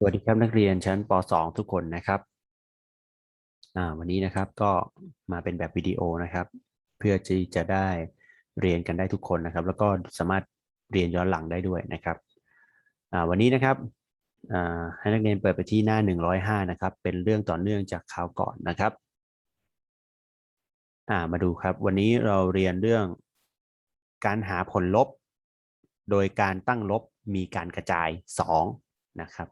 สวัสดีครับนักเรียนชั้นป .2 ทุกคนนะครับวันนี้นะครับก็มาเป็นแบบวิดีโอนะครับ เพื่อที่จะได้เรียนกันได้ทุกคนนะครับ แล้วก็สามารถเรียนย้อนหลังได้ด้วยนะครับวันนี้นะครับให้นักเรียนเปิดไปที่หน้า 105 นะครับ เป็นเรื่องต่อเนื่องจากคราวก่อนนะครับมาดูครับ วันนี้เราเรียนเรื่องการหาผลลบ โดยการตั้งลบมีการกระจาย 2 นะครับ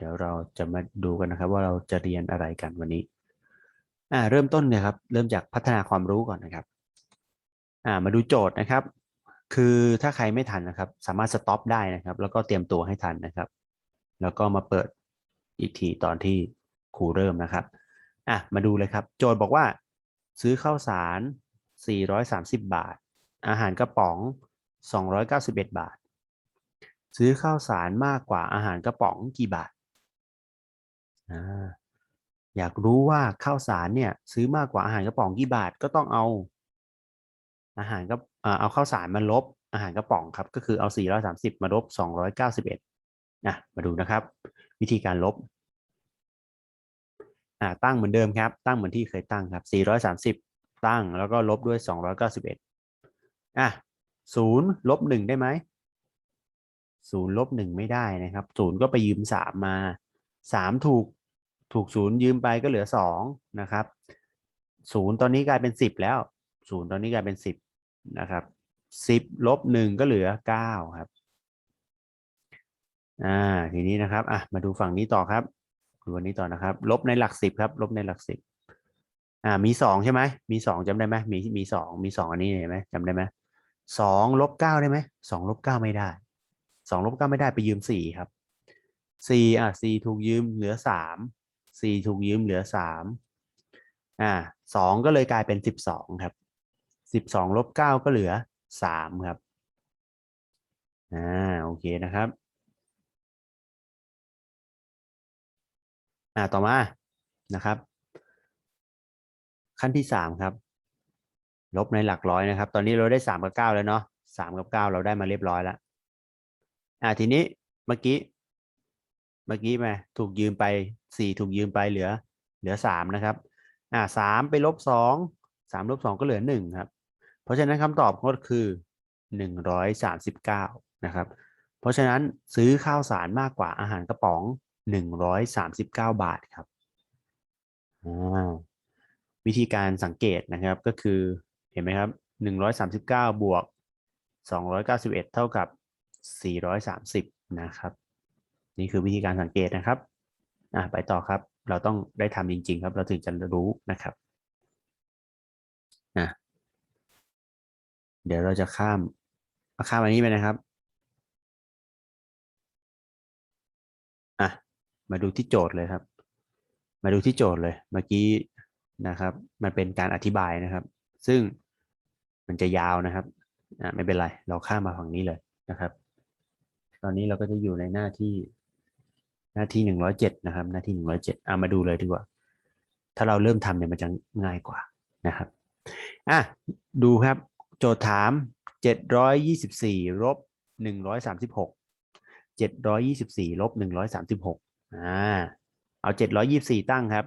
เดี๋ยวเราจะมาดูกันนะครับ ว่าเราจะเรียนอะไรกันวันนี้อ่าเริ่มต้นเนี่ยครับ เริ่มจากพัฒนาความรู้ก่อนนะครับอ่ามาดูโจทย์นะครับ คือถ้าใครไม่ทันนะครับ สามารถสต็อปได้นะครับ แล้วก็เตรียมตัวให้ทันนะครับ แล้วก็มาเปิดอีกทีตอนที่ครูเริ่มนะครับอะมาดูเลยครับ โจทย์บอกว่า ซื้อข้าวสาร 430 บาท อาหารกระป๋อง 291 บาท ซื้อข้าวสารมากกว่าอาหารกระป๋องกี่บาท อยากรู้ว่าข้าวสารเนี่ย ซื้อมากกว่าอาหารกระป๋องกี่บาทก็ต้องเอา อาหารก็เอาข้าวสารมาลบอาหารกระป๋องครับ ก็คือเอา 430 มาลบ 291นะมาดูนะครับ วิธีการลบอ่าตั้งเหมือนเดิมครับ ตั้งเหมือนที่เคยตั้งครับ 430 ตั้งแล้วก็ลบด้วย 291อะศูนย์ลบหนึ่งได้ไหมศูนย์ลบหนึ่งไม่ได้นะครับศูนย์ก็ไปยืมสามมาสามถูก ถูกศูนย์ยืมไปก็เหลือสองนะครับศูนย์ตอนนี้กลายเป็นสิบแล้วศูนย์ตอนนี้กลายเป็นสิบนะครับสิบลบหนึ่งก็เหลือเก้าครับอ่าทีนี้นะครับอะมาดูฝั่งนี้ต่อครับดูวันนี้ต่อนะครับ ลบในหลักสิบครับ ลบในหลักสิบอ่ามีสองใช่ไหมมีสองจำได้ไหมมีมีสองมีสองอันนี้เห็นไหมจำได้ไหมสองลบเก้าได้ไหมสองลบเก้าไม่ได้สองลบเก้าไม่ได้ไปยืมสี่ครับสี่อะสี่ถูกยืมเหลือสาม สี่ถูกยืมเหลือสามอ่าสองก็เลยกลายเป็นสิบสองครับสิบสองลบเก้าก็เหลือสามครับอ่าโอเคนะครับอ่าต่อมานะครับ ขั้นที่สามครับ ลบในหลักร้อยนะครับ ตอนนี้เราได้สามกับเก้าแล้วเนาะสามกับเก้าเราได้มาเรียบร้อยแล้วอ่าทีนี้เมื่อกี้เมื่อกี้มาถูกยืมไป สี่ถูกยืมไปเหลือเหลือสามนะครับอ่าสามไปลบสองสามลบสองก็เหลือหนึ่งครับ เพราะฉะนั้นคำตอบก็คือหนึ่งร้อยสามสิบเก้านะครับ เพราะฉะนั้นซื้อข้าวสารมากกว่าอาหารกระป๋องหนึ่งร้อยสามสิบเก้าบาทครับวิธีการสังเกตนะครับก็คือเห็นไหมครับหนึ่งร้อยสามสิบเก้าบวกสองร้อยเก้าสิบเอ็ดเท่ากับสี่ร้อยสามสิบนะครับ นี่คือวิธีการสังเกตนะครับ อะไปต่อครับ เราต้องได้ทำจริง ๆ ครับ เราถึงจะรู้นะครับอะเดี๋ยวเราจะข้ามข้ามอันนี้ไปนะครับอะมาดูที่โจทย์เลยครับ มาดูที่โจทย์เลยเมื่อกี้นะครับ มันเป็นการอธิบายนะครับ ซึ่งมันจะยาวนะครับอ่าไม่เป็นไร เราข้ามมาฝั่งนี้เลยนะครับ ตอนนี้เราก็จะอยู่ในหน้าที่ หน้าที่หนึ่งร้อยเจ็ดนะครับ หน้าที่หนึ่งร้อยเจ็ดเอามาดูเลยดีกว่า ถ้าเราเริ่มทำเนี่ยมันจะง่ายกว่านะครับอะดูครับ โจทย์ถามเจ็ดร้อยยี่สิบสี่ลบหนึ่งร้อยสามสิบหกเจ็ดร้อยยี่สิบสี่ลบหนึ่งร้อยสามสิบหกอ่าเอาเจ็ดร้อยยี่สิบสี่ตั้งครับ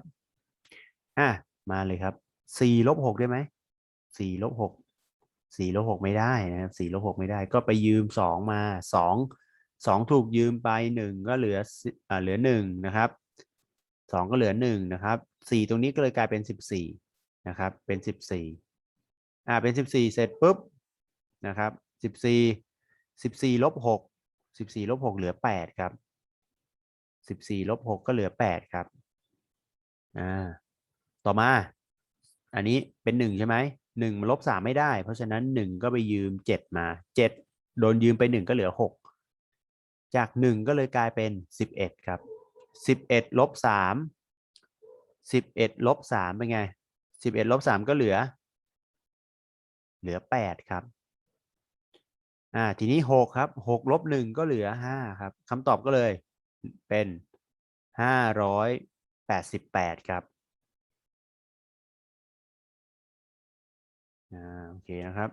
อะมาเลยครับสี่ลบหกได้ไหมสี่ลบหกสี่ลบหกไม่ได้นะครับสี่ลบหกไม่ได้ ก็ไปยืมสองมาสอง สองถูกยืมไปหนึ่งก็เหลืออ่าเหลือหนึ่งนะครับสองก็เหลือหนึ่งนะครับสี่ตรงนี้ก็เลยกลายเป็นสิบสี่นะครับ เป็นสิบสี่อ่าเป็นสิบสี่เสร็จปุ๊บนะครับสิบสี่สิบสี่ลบหกสิบสี่ลบหกเหลือแปดครับสิบสี่ลบหกก็เหลือแปดครับอ่าต่อมา อันนี้เป็นหนึ่งใช่ไหมหนึ่งลบสามไม่ได้ เพราะฉะนั้นหนึ่งก็ไปยืมเจ็ดมาเจ็ดโดนยืมไปหนึ่งก็เหลือหก จากหนึ่งก็เลยกลายเป็นสิบเอ็ดครับสิบเอ็ดลบสามสิบเอ็ดลบสามเป็นไงสิบเอ็ดลบสามก็เหลือ เหลือแปดครับอ่าทีนี้หกครับหกลบหนึ่งก็เหลือห้าครับคำตอบก็เลยเป็นห้าร้อยแปดสิบแปดครับอ่าโอเคนะครับ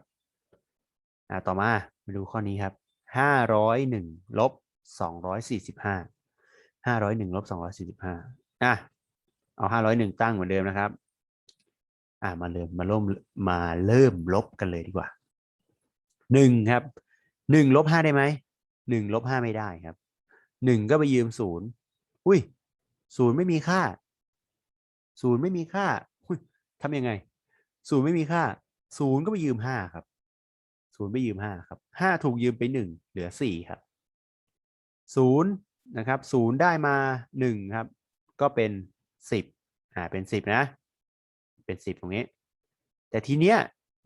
อ่าต่อมามาดูข้อนี้ครับห้าร้อยหนึ่งลบ สองร้อยสี่สิบห้าห้าร้อยหนึ่งลบสองร้อยสี่สิบห้าอะเอาห้าร้อยหนึ่งตั้งเหมือนเดิมนะครับ อะมาเริ่มมาเริ่มมาเริ่มลบกันเลยดีกว่าหนึ่งครับหนึ่งลบห้าได้ไหมหนึ่งลบห้าไม่ได้ครับหนึ่งก็ไปยืมศูนย์อุ้ยศูนย์ไม่มีค่าศูนย์ไม่มีค่าอุ้ยทำยังไงศูนย์ไม่มีค่าศูนย์ก็ไปยืมห้าครับศูนย์ไปยืมห้าครับห้าถูกยืมไปหนึ่งเหลือสี่ครับ ศูนย์นะครับศูนย์ได้มาหนึ่งครับ ก็เป็นสิบอ่าเป็นสิบนะ เป็นสิบตรงนี้ แต่ทีเนี้ย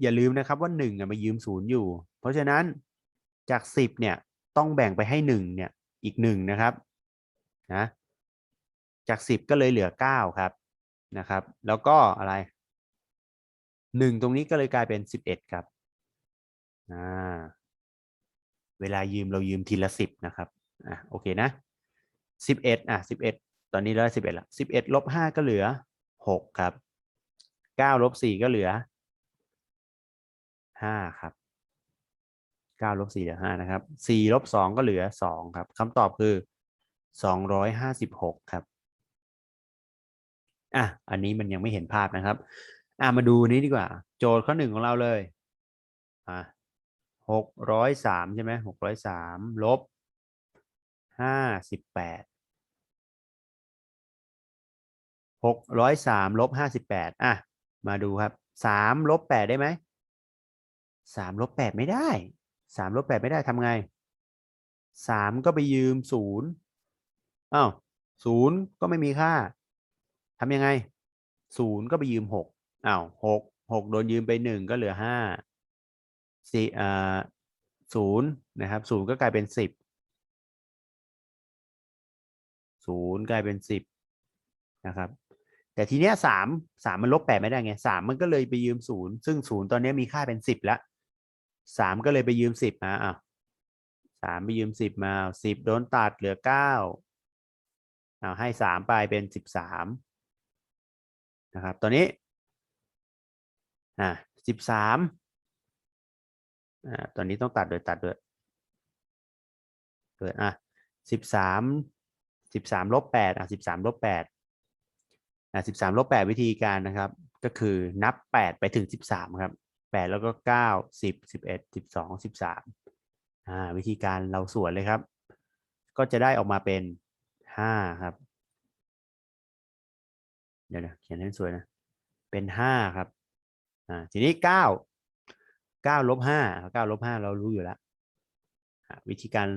อย่าลืมนะครับว่าหนึ่งมายืมศูนย์อยู่ เพราะฉะนั้นจากสิบเนี่ยต้องแบ่งไปให้หนึ่งเนี่ยอีกหนึ่งนะครับนะจากสิบก็เลยเหลือเก้าครับนะครับ แล้วก็อะไรหนึ่งตรงนี้ก็เลยกลายเป็นสิบเอ็ดครับอ่าเวลายืมเรายืมทีละสิบนะครับ อะโอเคนะสิบเอ็ดอะสิบเอ็ดตอนนี้เราได้สิบเอ็ดละสิบเอ็ดลบห้าก็เหลือหกครับเก้าลบสี่ก็เหลือห้าครับเก้าลบสี่เหลือห้านะครับสี่ลบสองก็เหลือสองครับคำตอบคือสองร้อยห้าสิบหกครับอะอันนี้มันยังไม่เห็นภาพนะครับอะมาดูนี้ดีกว่า โจทย์ข้อหนึ่งของเราเลยอะหกร้อยสามใช่ไหมหกร้อยสามลบ ห้าสิบแปดหกร้อยสามลบห้าสิบแปดอะ มาดูครับสามลบแปดได้ไหมสามลบแปดไม่ได้สามลบแปดไม่ได้ทำไงสามก็ไปยืมศูนย์อ้าวศูนย์ก็ไม่มีค่าทำยังไงศูนย์ก็ไปยืมหกอ้าวหกหกโดนยืมไปหนึ่งก็เหลือห้าสี่อ่าศูนย์นะครับศูนย์ก็กลายเป็นสิบ ศูนย์กลายเป็นสิบนะครับ แต่ทีเนี้ยสามสามมันลบแปดไม่ได้ไงสามมันก็เลยไปยืมศูนย์ซึ่งศูนย์ตอนนี้มีค่าเป็นสิบแล้วสามก็เลยไปยืมสิบมาอะสามไปยืมสิบมาสิบโดนตัดเหลือเก้าเอาให้สามไปเป็นสิบสามนะครับตอนนี้อ่าสิบสามอ่าตอนนี้ต้องตัดโดยตัดด้วยเกิดอะสิบสาม สิบสามลบแปดอะสิบสามลบแปดอะสิบสามลบแปดวิธีการนะครับ ก็คือนับแปดไปถึงสิบสามครับแปดแล้วก็เก้าสิบสิบเอ็ดสิบสองสิบสามอ่าวิธีการเราส่วนเลยครับ ก็จะได้ออกมาเป็นห้าครับ เดี๋ยวนะเขียนให้สวยนะ เป็นห้าครับอ่าทีนี้เก้าเก้าลบห้าเก้าลบห้าเรารู้อยู่แล้ววิธีการ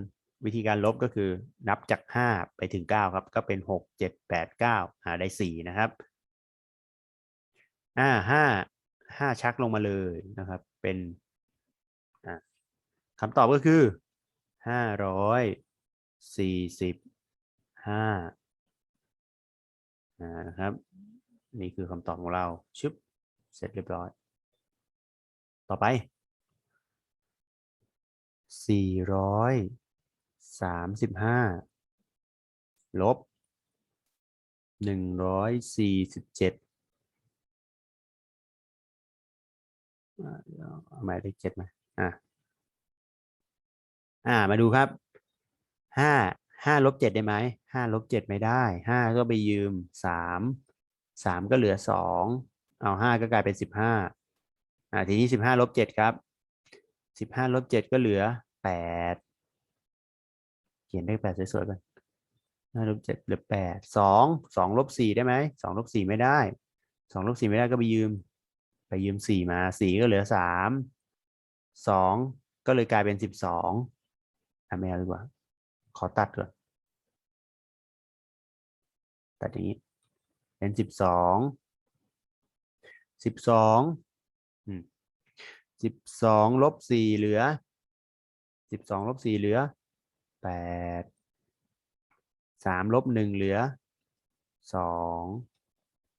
วิธีการลบก็คือนับจากห้าไปถึงเก้าครับ ก็เป็นหกเจ็ดแปดเก้าหาได้สี่นะครับ อ่าห้าห้าชักลงมาเลยนะครับ เป็นอ่าคำตอบก็คือห้าร้อยสี่สิบห้านะครับ นี่คือคำตอบของเราชุบเสร็จเรียบร้อย ต่อไปสี่ร้อย สามสิบห้าลบหนึ่งร้อยสี่สิบเจ็ดเอาหมายเลขเจ็ดมาอ่าอ่า มาดูครับห้าห้าลบเจ็ดได้ไหมห้าลบเจ็ดไม่ได้ห้าก็ไปยืมสามสามก็เหลือสองเอาห้าก็กลายเป็นสิบห้าอ่าทีนี้สิบห้าลบเจ็ดครับสิบห้าลบเจ็ดก็เหลือแปด เขียนเลขแปดสวยๆกันห้าลบเจ็ดเหลือแปดสองสองลบสี่ได้ไหมสองลบสี่ไม่ได้สองลบสี่ไม่ได้ก็ไปยืม ไปยืมสี่มาสี่ก็เหลือสามสองก็เลยกลายเป็นสิบสองทำไม่เอาดีกว่า ขอตัดก่อนตัดอย่างนี้ เป็นสิบสองสิบสองสิบสองลบสี่เหลือสิบสองลบสี่เหลือ แปดสามลบหนึ่งเหลือสอง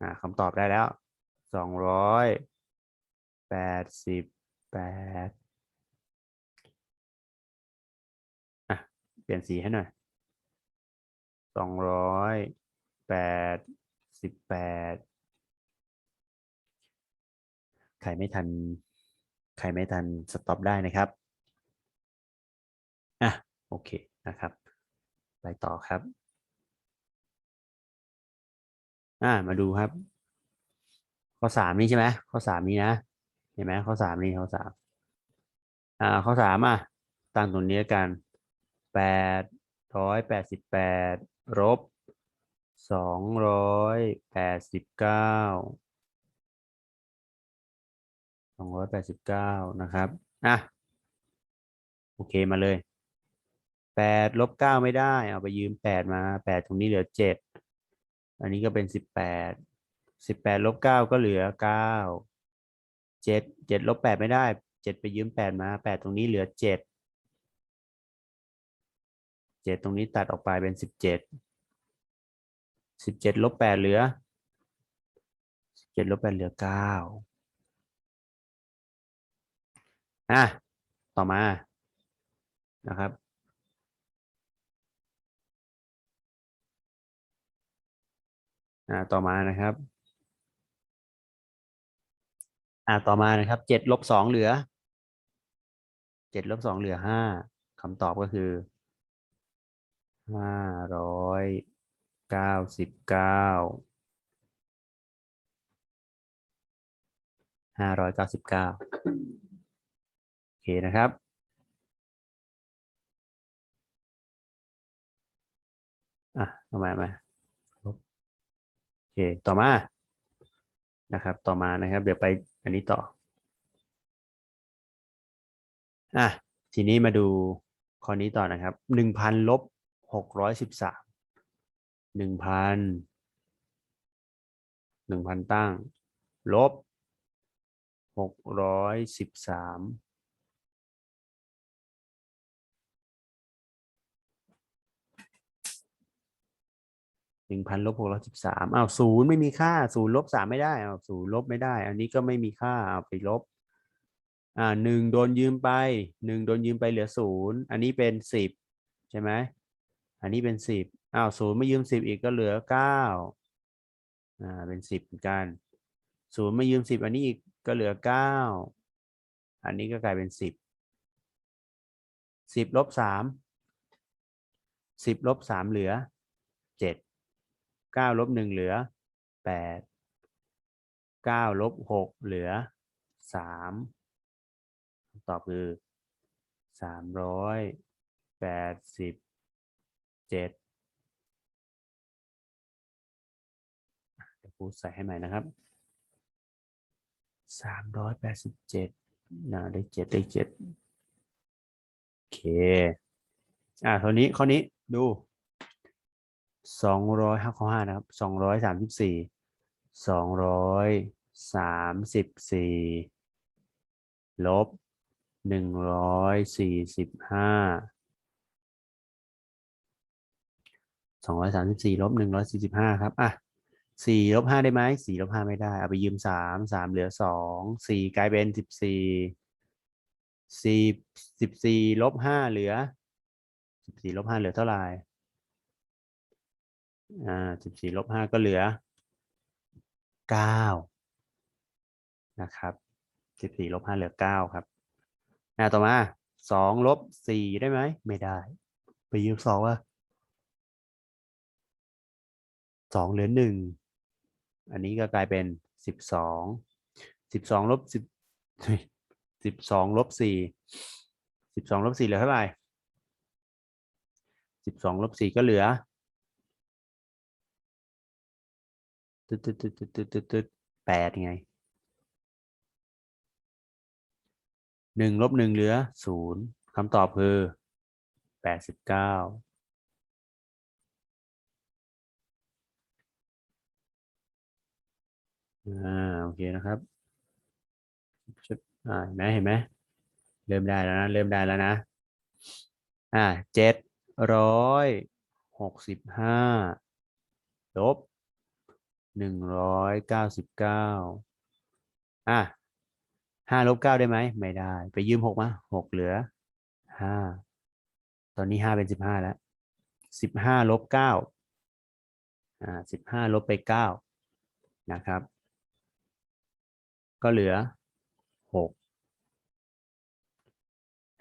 อ่าคำตอบได้แล้วสองร้อยแปดสิบแปดอะเปลี่ยนสีให้หน่อยสองร้อยแปดสิบแปดใครไม่ทัน ใครไม่ทันสต็อปได้นะครับ อะ โอเคนะครับ ไปต่อครับอ่ามาดูครับ ข้อสามนี่ใช่ไหมข้อสามนี้นะเห็นไหมข้อสามนี่ข้อสามอ่าข้อสามอะตั้งตรงนี้กันแปดร้อยแปดสิบแปดลบสองร้อยแปดสิบเก้าสองร้อยแปดสิบเก้านะครับอะโอเคมาเลย แปดลบเก้าไม่ได้ เอาไปยืมแปดมาแปดตรงนี้เหลือเจ็ดอันนี้ก็เป็นสิบแปดสิบแปดลบเก้าก็เหลือเก้าเจ็ดเจ็ดลบแปดไม่ได้เจ็ดไปยืมแปดมาแปดตรงนี้เหลือเจ็ดเจ็ดตรงนี้ตัดออกไปเป็นสิบเจ็ดสิบเจ็ดลบแปดเหลือสิบเจ็ดลบแปดเหลือเก้าอะต่อมานะครับ อ่าต่อมานะครับอ่าต่อมานะครับเจ็ดลบสองเหลือเจ็ดลบสองเหลือห้าคำตอบก็คือห้าร้อยเก้าสิบเก้าห้าร้อยเก้าสิบเก้าโอเคนะครับ อะเอามามา ค ต่อมา นะครับ ต่อมานะครับ เดี๋ยวไปอันนี้ต่อ อะ ทีนี้มาดูข้อนี้ต่อนะครับหนึ่งพันลบหกร้อยสิบสามหนึ่งพันหนึ่งพันตั้ง ลบหกร้อยสิบสาม หนึ่งพันลบหกร้อยสิบสามอ้าวศูนย์ไม่มีค่าศูนย์ลบสามไม่ได้อ้าวศูนย์ลบไม่ได้ อันนี้ก็ไม่มีค่าเอาไปลบ อ่าหนึ่งโดนยืมไปหนึ่งโดนยืมไปเหลือศูนย์อันนี้เป็นสิบใช่ไหมอันนี้เป็นสิบอ้าวศูนย์ไม่ยืมสิบอีกก็เหลือเก้าอ่าเป็นสิบเหมือนกันศูนย์ไม่ยืมสิบอันนี้อีกก็เหลือเก้าอันนี้ก็กลายเป็นสิบสิบลบสามสิบลบสามเหลือเจ็ด ก้าลบหนึ่งเหลือแปดเก้าลบหกเหลือสามคำตอบคือสามร้อยแปดสิบเจ็ดครูใส่ให้ใหม่นะครับสามร้อยแปดสิบเจ็ดนะได้เจ็ดได้เจ็ดโอเค อ่าเท่านี้ข้อนี้ดู สองร้อยห้าข้อห้านะครับสองร้อยสามสิบสี่สองร้อยสามสิบสี่ลบหนึ่งร้อยสี่สิบห้าสองร้อยสามสิบสี่ลบหนึ่งร้อยสี่สิบห้าครับ อะสี่ลบห้าได้ไหมสี่ลบห้าไม่ได้ เอาไปยืมสามสามเหลือสองสี่กลายเป็นสิบสี่สี่สิบสี่ลบห้าเหลือสิบสี่ลบห้าเหลือเท่าไหร่ อ่าสิบสี่ลบห้าก็เหลือเก้านะครับสิบสี่ลบห้าเหลือเก้าครับอ่าต่อมาสองลบสี่ได้ไหม ไม่ได้ ไปยืมสองว่าสองเหลือหนึ่งอันนี้ก็กลายเป็นสิบสองสิบสองลบสิบสิบสองลบสี่สิบสองลบสี่เหลือเท่าไหร่สิบสองลบสี่ก็เหลือ ตึ๊ดตึ๊ดตึ๊ดตึ๊ดตึ๊ดตึ๊ดตึ๊ดแปดไงหนึ่งลบหนึ่งเหลือศูนย์คำตอบคือแปดสิบเก้าอ่าโอเคนะครับชุดอ่าเห็นไหมเห็นไหมเริ่มได้แล้วนะ เริ่มได้แล้วนะ อ่าเจ็ดร้อยหกสิบห้าลบ หนึ่งร้อยเก้าสิบเก้าอะห้าลบเก้าได้ไหมไม่ได้ ไปยืมหกมาหกเหลือห้าตอนนี้ห้าเป็นสิบห้าแล้วสิบห้าลบเก้าอ่าสิบห้าลบไปเก้านะครับ ก็เหลือหก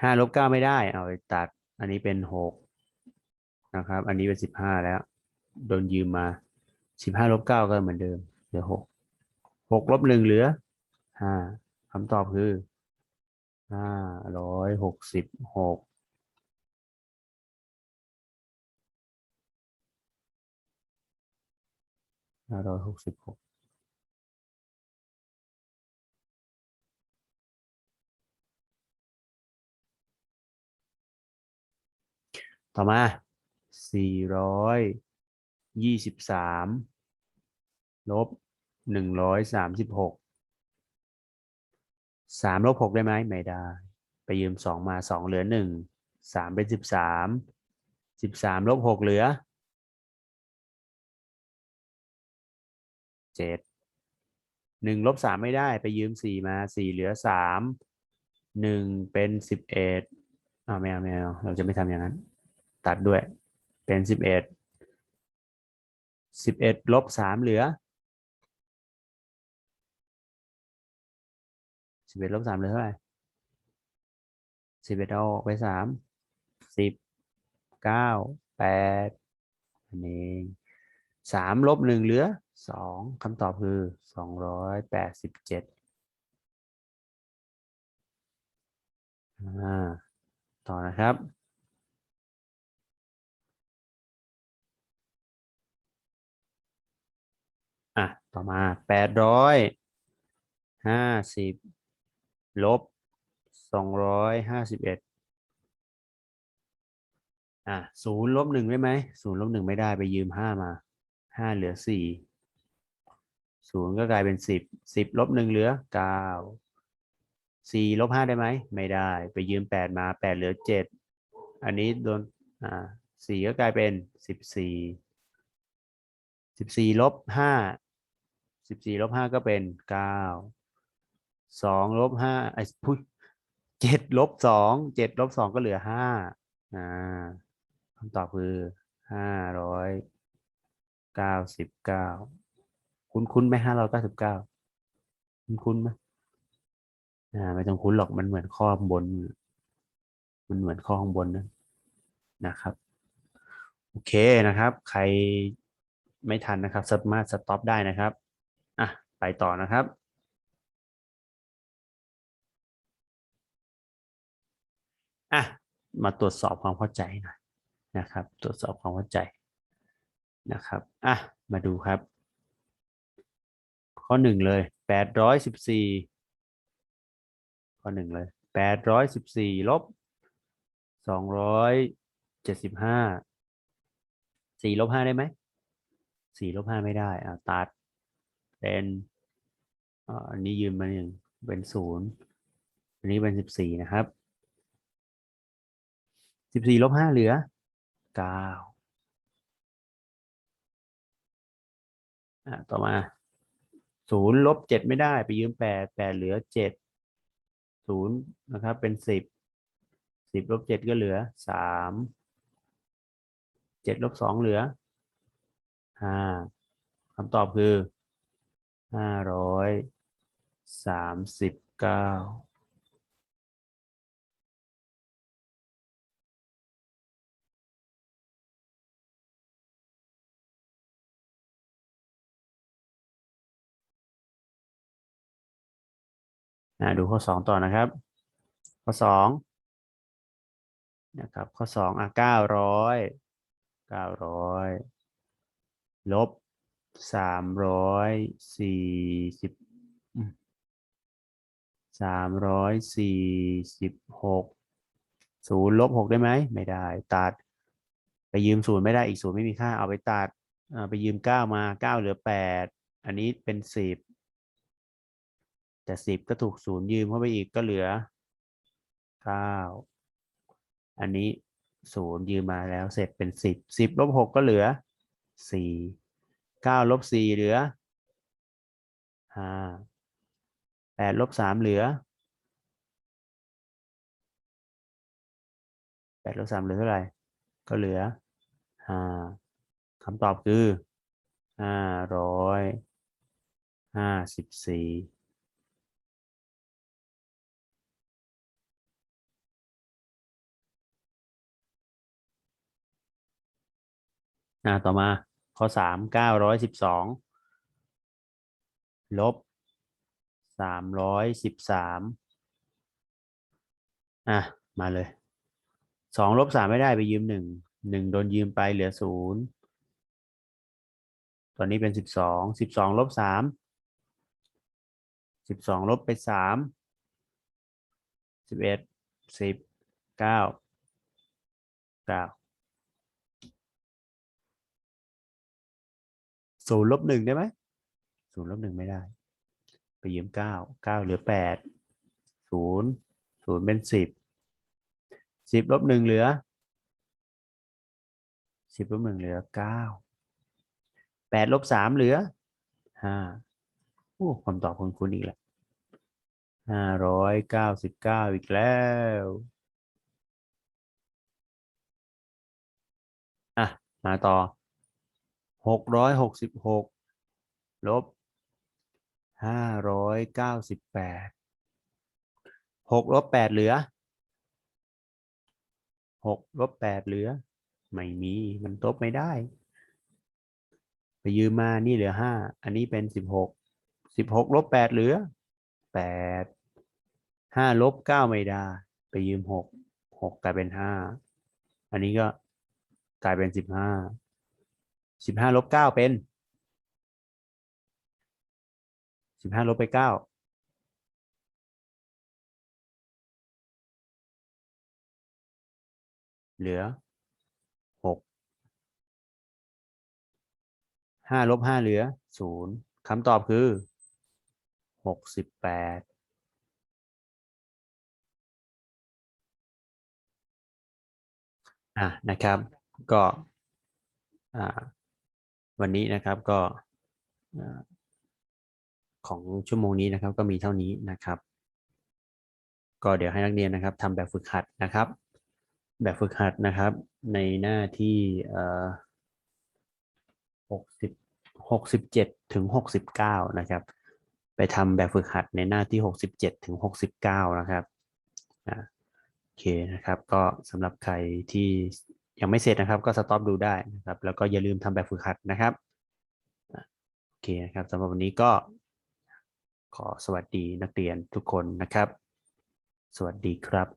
ห้าลบเก้าไม่ได้ เอาไปตัด อันนี้เป็นหกนะครับ อันนี้เป็นสิบห้าแล้ว โดนยืมมา สิบห้าลบเก้าก็เหมือนเดิม เหลือหกหกลบหนึ่งเหลือห้าคำตอบคือห้าร้อยหกสิบหกห้าร้อยหกสิบหกต่อมาสี่ร้อย ยี่สิบสามลบหนึ่งร้อยสามสิบหกสามลบหกได้ไหมไม่ได้ ไปยืมสองมาสองเหลือหนึ่งสามเป็นสิบสามสิบสามลบหกเหลือเจ็ดหนึ่งลบสามไม่ได้ไปยืมสี่มาสี่เหลือสามหนึ่งเป็นสิบเอ็ดอ้าวไม่เอาไม่เอาเราจะไม่ทำอย่างนั้น ตัดด้วยเป็นสิบเอ็ด สิบเอ็ดลบสามเหลือสิบเอ็ดลบสามเหลือเท่าไหร่สิบเอ็ดเอาไปสามสิบเก้าแปดอันเองสามลบหนึ่งเหลือสองคำตอบคือสองร้อยแปดสิบเจ็ดอ่าต่อนะครับ ต่อมาแปดร้อยห้าสิบลบสองร้อยห้าสิบเอ็ดอะศูนย์ลบหนึ่งได้ไหมศูนย์ลบหนึ่งไม่ได้ไปยืมห้ามาห้าเหลือสี่ศูนย์ก็กลายเป็นสิบสิบลบหนึ่งเหลือเก้าสี่ลบห้าได้ไหมไม่ได้ไปยืมแปดมาแปดเหลือเจ็ดอันนี้โดนอ่าสี่ก็กลายเป็นสิบสี่สิบสี่ลบห้า สิบสี่ลบห้าก็เป็นเก้าสองลบห้าไอ้พุยเจ็ดลบสองเจ็ดลบสองก็เหลือห้าอ่าคำตอบคือห้าร้อยเก้าสิบเก้าคุ้นคุ้นไหมห้าร้อยเก้าสิบเก้าคุ้นคุ้นไหมอ่าไม่ต้องคุ้นหรอกมันเหมือนข้อข้างบน มันเหมือนข้อข้างบนนะนะครับโอเคนะครับ ใครไม่ทันนะครับสามารถสต็อปได้นะครับ ไปต่อนะครับ อะ มาตรวจสอบความเข้าใจหน่อยนะครับ ตรวจสอบความเข้าใจนะครับ อะ มาดูครับ ข้อหนึ่งเลยแปดร้อยสิบสี่ข้อหนึ่งเลยแปดร้อยสิบสี่ลบสองร้อยเจ็ดสิบห้าสี่ลบห้าได้ไหมสี่ลบห้าไม่ได้อ่าตัด เป็นอันนี้ยืมมาหนึ่งเป็นศูนย์อันนี้เป็นสิบสี่นะครับสิบสี่ลบห้าเหลือเก้าต่อมาศูนย์ลบเจ็ดไม่ได้ไปยืมแปดแปดเหลือเจ็ดศูนย์นะครับเป็นสิบสิบลบเจ็ดก็เหลือสามเจ็ดลบสองเหลือห้าคำตอบคือ ห้าร้อยสามสิบเก้าดูข้อสองต่อนะครับ ข้อสองนะครับข้อสองอะเก้าร้อยเก้าร้อยลบ สามร้อยสี่สิบสามร้อยสี่สิบหกศูนย์ลบหกได้ไหมไม่ได้ ตัด ไปยืมศูนย์ไม่ได้อีกศูนย์ไม่มีค่าเอาไปตัดไปยืมเก้ามาเก้าเหลือแปดอันนี้เป็นสิบแต่สิบก็ถูกศูนย์ยืมเข้าไปอีกก็เหลือเก้าอันนี้ศูนย์ยืมมาแล้วเสร็จเป็นสิบสิบลบหกก็เหลือสี่ เก้าลบสี่เหลือห้าแปดลบสามเหลือแปดลบสามเหลือเท่าไหร่ ก็เหลือห้าคำตอบคือห้าร้อยห้าสิบสี่อ่าต่อมา ข้อสามเก้าร้อยสิบสองลบสามร้อยสิบสามอะ มาเลยสองลบสามไม่ได้ไปยืมหนึ่งหนึ่งโดนยืมไปเหลือศูนย์ตอนนี้เป็นสิบสองสิบสองลบสามสิบสองลบไปสามสิบเอ็ดสิบเก้าเก้า ศูนย์ลบหนึ่งได้ไหมศูนย์ลบหนึ่งไม่ได้ ไปยืมเก้าเก้าเหลือแปดศูนย์ศูนย์เป็นสิบสิบลบหนึ่งเหลือสิบลบหนึ่งเหลือเก้าแปดลบสามเหลือห้าโอ้คำตอบของคุณอีกแล้วห้าร้อยเก้าสิบเก้าอีกแล้วอะมาต่อ หกร้อยหกสิบหกลบห้าร้อยเก้าสิบแปดหกลบแปดเหลือหกลบแปดเหลือ ไม่มีมันลบไม่ได้ ไปยืมมานี่เหลือห้าอันนี้เป็นสิบหกสิบหกลบแปดเหลือแปดห้าลบเก้าไม่ได้ ไปยืมหกหกกลายเป็นห้าอันนี้ก็กลายเป็นสิบห้า สิบห้าลบเก้าเป็นสิบห้าลบไปเก้าเหลือหกห้าลบห้าเหลือศูนย์คำตอบคือหกสิบแปดอะนะครับ ก็อ่า วันนี้นะครับก็ของชั่วโมงนี้นะครับก็มีเท่านี้นะครับ ก็เดี๋ยวให้นักเรียนนะครับทำแบบฝึกหัดนะครับ แบบฝึกหัดนะครับ ในหน้าที่หกสิบหกสิบเจ็ดถึงหกสิบเก้านะครับ ไปทำแบบฝึกหัดในหน้าที่หกสิบเจ็ดถึงหกสิบเก้านะครับโอเคนะครับ ก็สำหรับใครที่ ยังไม่เสร็จนะครับก็สต็อปดูได้นะครับแล้วก็อย่าลืมทำแบบฝึกหัดนะครับโอเคนะครับสำหรับวันนี้ก็ขอสวัสดีนักเรียนทุกคนนะครับ สวัสดีครับ